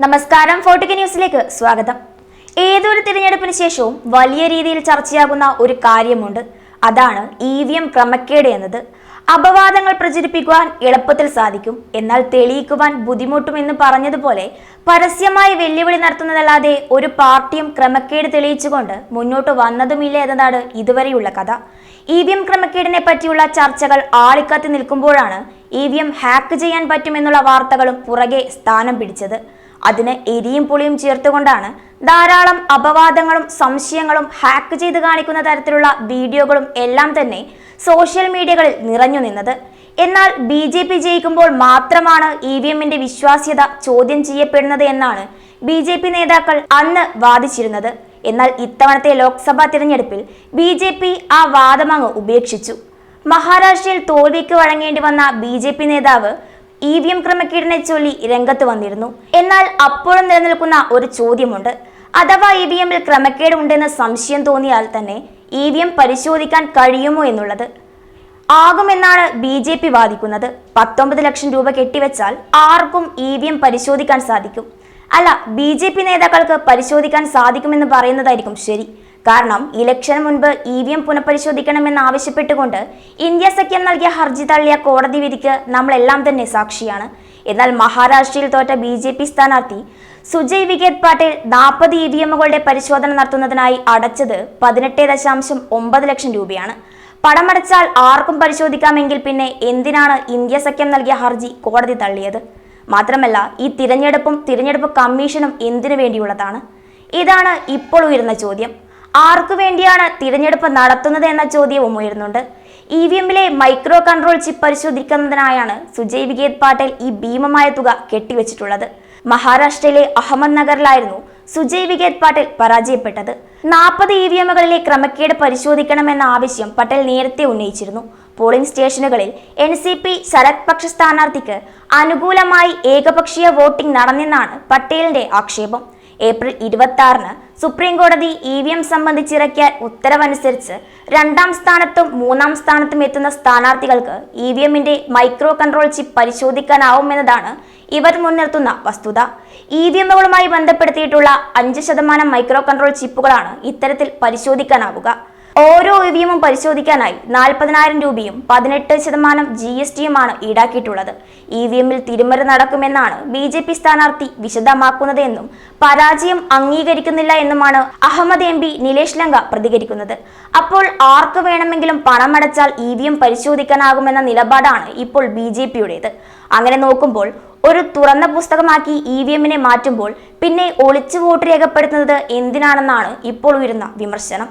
നമസ്കാരം ഫോർട്ടിക്ക ന്യൂസിലേക്ക് സ്വാഗതം. ഏതൊരു തിരഞ്ഞെടുപ്പിന് ശേഷവും വലിയ രീതിയിൽ ചർച്ചയാകുന്ന ഒരു കാര്യമുണ്ട്. അതാണ് ഇ വി എം ക്രമക്കേട് എന്നത്. അപവാദങ്ങൾ പ്രചരിപ്പിക്കുവാൻ എളുപ്പത്തിൽ സാധിക്കും. എന്നാൽ തെളിയിക്കുവാൻ ബുദ്ധിമുട്ടുമെന്ന് പറഞ്ഞതുപോലെ പരസ്യമായി വെല്ലുവിളി നടത്തുന്നതല്ലാതെ ഒരു പാർട്ടിയും ക്രമക്കേട് തെളിയിച്ചുകൊണ്ട് മുന്നോട്ട് വന്നതുമില്ല എന്നതാണ് ഇതുവരെയുള്ള കഥ. ഇ വി എം ക്രമക്കേടിനെ പറ്റിയുള്ള ചർച്ചകൾ ആളിക്കത്തി നിൽക്കുമ്പോഴാണ് ഇ വി എം ഹാക്ക് ചെയ്യാൻ പറ്റുമെന്നുള്ള വാർത്തകളും പുറകെ സ്ഥാനം പിടിച്ചത്. അതിന് എരിയും പുളിയും ചേർത്തുകൊണ്ടാണ് ധാരാളം അപവാദങ്ങളും സംശയങ്ങളും ഹാക്ക് ചെയ്ത് കാണിക്കുന്ന തരത്തിലുള്ള വീഡിയോകളും എല്ലാം തന്നെ സോഷ്യൽ മീഡിയകളിൽ നിറഞ്ഞു നിന്നത്. എന്നാൽ ബി ജെ പി ജയിക്കുമ്പോൾ മാത്രമാണ് ഇ വി എമ്മിന്റെ വിശ്വാസ്യത ചോദ്യം ചെയ്യപ്പെടുന്നത് എന്നാണ് ബി ജെ പി നേതാക്കൾ അന്ന് വാദിച്ചിരുന്നത്. എന്നാൽ ഇത്തവണത്തെ ലോക്സഭാ തിരഞ്ഞെടുപ്പിൽ ബി ജെ പി ആ വാദമങ്ങ് ഉപേക്ഷിച്ചു. മഹാരാഷ്ട്രയിൽ തോൽവിക്ക് വഴങ്ങേണ്ടി വന്ന ബി ജെ പി നേതാവ് ഇ വി എം ക്രമക്കേടിനെ ചൊല്ലി രംഗത്ത് വന്നിരുന്നു. എന്നാൽ അപ്പോഴും നിലനിൽക്കുന്ന ഒരു ചോദ്യമുണ്ട്. അഥവാ ഇ വി എമ്മിൽ ക്രമക്കേട് ഉണ്ടെന്ന് സംശയം തോന്നിയാൽ തന്നെ ഇ വി എം പരിശോധിക്കാൻ കഴിയുമോ എന്നുള്ളത്? ആകുമെന്നാണ് ബി ജെ പി വാദിക്കുന്നത്. പത്തൊമ്പത് ലക്ഷം രൂപ കെട്ടിവെച്ചാൽ ആർക്കും ഇ വി എം പരിശോധിക്കാൻ സാധിക്കും. അല്ല ബി ജെ പി നേതാക്കൾക്ക് പരിശോധിക്കാൻ സാധിക്കുമെന്ന് പറയുന്നതായിരിക്കും ശരി. കാരണം ഇലക്ഷൻ മുൻപ് ഇ വി എം പുനഃപരിശോധിക്കണമെന്ന് ആവശ്യപ്പെട്ടുകൊണ്ട് ഇന്ത്യ സഖ്യം നൽകിയ ഹർജി തള്ളിയ കോടതി വിധിക്ക് നമ്മളെല്ലാം തന്നെ സാക്ഷിയാണ്. എന്നാൽ മഹാരാഷ്ട്രയിൽ തോറ്റ ബി ജെ പി സ്ഥാനാർത്ഥി സുജയ് വികേത് പാട്ടീൽ നാൽപ്പത് ഇ വി എമ്മുകളുടെ പരിശോധന നടത്തുന്നതിനായി അടച്ചത് പതിനെട്ട് ദശാംശം ഒമ്പത് ലക്ഷം രൂപയാണ്. പണമടച്ചാൽ ആർക്കും പരിശോധിക്കാമെങ്കിൽ പിന്നെ എന്തിനാണ് ഇന്ത്യ സഖ്യം നൽകിയ ഹർജി കോടതി തള്ളിയത്? മാത്രമല്ല ഈ തിരഞ്ഞെടുപ്പും തിരഞ്ഞെടുപ്പ് കമ്മീഷനും എന്തിനു വേണ്ടിയുള്ളതാണ്? ഇതാണ് ഇപ്പോൾ ഉയരുന്ന ചോദ്യം. ആർക്കു വേണ്ടിയാണ് തിരഞ്ഞെടുപ്പ് നടത്തുന്നത് എന്ന ചോദ്യവും ഉയരുന്നുണ്ട്. ഇ വി എമ്മിലെ മൈക്രോ കൺട്രോൾ ചിപ്പ് പരിശോധിക്കുന്നതിനായാണ് സുജയ് വികേത് പാട്ടേൽ ഈ ഭീമമായ തുക കെട്ടിവെച്ചിട്ടുള്ളത്. മഹാരാഷ്ട്രയിലെ അഹമ്മദ് നഗറിലായിരുന്നു സുജയ് വികേത് പാട്ടേൽ പരാജയപ്പെട്ടത്. നാൽപ്പത് ഇ വി എമ്മുകളിലെ ക്രമക്കേട് പരിശോധിക്കണമെന്ന ആവശ്യം പട്ടേൽ നേരത്തെ ഉന്നയിച്ചിരുന്നു. പോളിംഗ് സ്റ്റേഷനുകളിൽ എൻ സി പി ശരത് പക്ഷ സ്ഥാനാർത്ഥിക്ക് അനുകൂലമായി ഏകപക്ഷീയ വോട്ടിംഗ് നടന്നെന്നാണ് പട്ടേലിന്റെ ആക്ഷേപം. ഏപ്രിൽ ഇരുപത്തി ആറിന് സുപ്രീം കോടതി ഇ വി എം സംബന്ധിച്ചിറക്കിയ ഉത്തരവനുസരിച്ച് രണ്ടാം സ്ഥാനത്തും മൂന്നാം സ്ഥാനത്തും എത്തുന്ന സ്ഥാനാർത്ഥികൾക്ക് ഇ വി എമ്മിന്റെ മൈക്രോ കൺട്രോൾ ചിപ്പ് പരിശോധിക്കാനാവുമെന്നതാണ് ഇവർ മുൻനിർത്തുന്ന വസ്തുത. ഇ വി എമ്മുകളുമായി ബന്ധപ്പെടുത്തിയിട്ടുള്ള അഞ്ച് ശതമാനം മൈക്രോ കൺട്രോൾ ചിപ്പുകളാണ് ഇത്തരത്തിൽ പരിശോധിക്കാനാവുക. ഓരോ ഇ പരിശോധിക്കാനായി നാൽപ്പതിനായിരം രൂപയും പതിനെട്ട് ശതമാനം ജി എസ് ടിയുമാണ് ഈടാക്കിയിട്ടുള്ളത്. ഇ വി എമ്മിൽ നടക്കുമെന്നാണ് ബി ജെ പി സ്ഥാനാർത്ഥി വിശദമാക്കുന്നത് എന്നും പരാജയം അംഗീകരിക്കുന്നില്ല എന്നുമാണ് അഹമ്മദ് എം പി നിലേഷ് ലങ്ക പ്രതികരിക്കുന്നത്. അപ്പോൾ ആർക്ക് വേണമെങ്കിലും പണമടച്ചാൽ ഇ വി എം പരിശോധിക്കാനാകുമെന്ന നിലപാടാണ് ഇപ്പോൾ ബി ജെ പിയുടേത്. അങ്ങനെ നോക്കുമ്പോൾ ഒരു തുറന്ന പുസ്തകമാക്കി ഇ വി എമ്മിനെ മാറ്റുമ്പോൾ പിന്നെ ഒളിച്ചു വോട്ട് രേഖപ്പെടുത്തുന്നത് എന്തിനാണെന്നാണ് ഇപ്പോൾ ഉയരുന്ന വിമർശനം.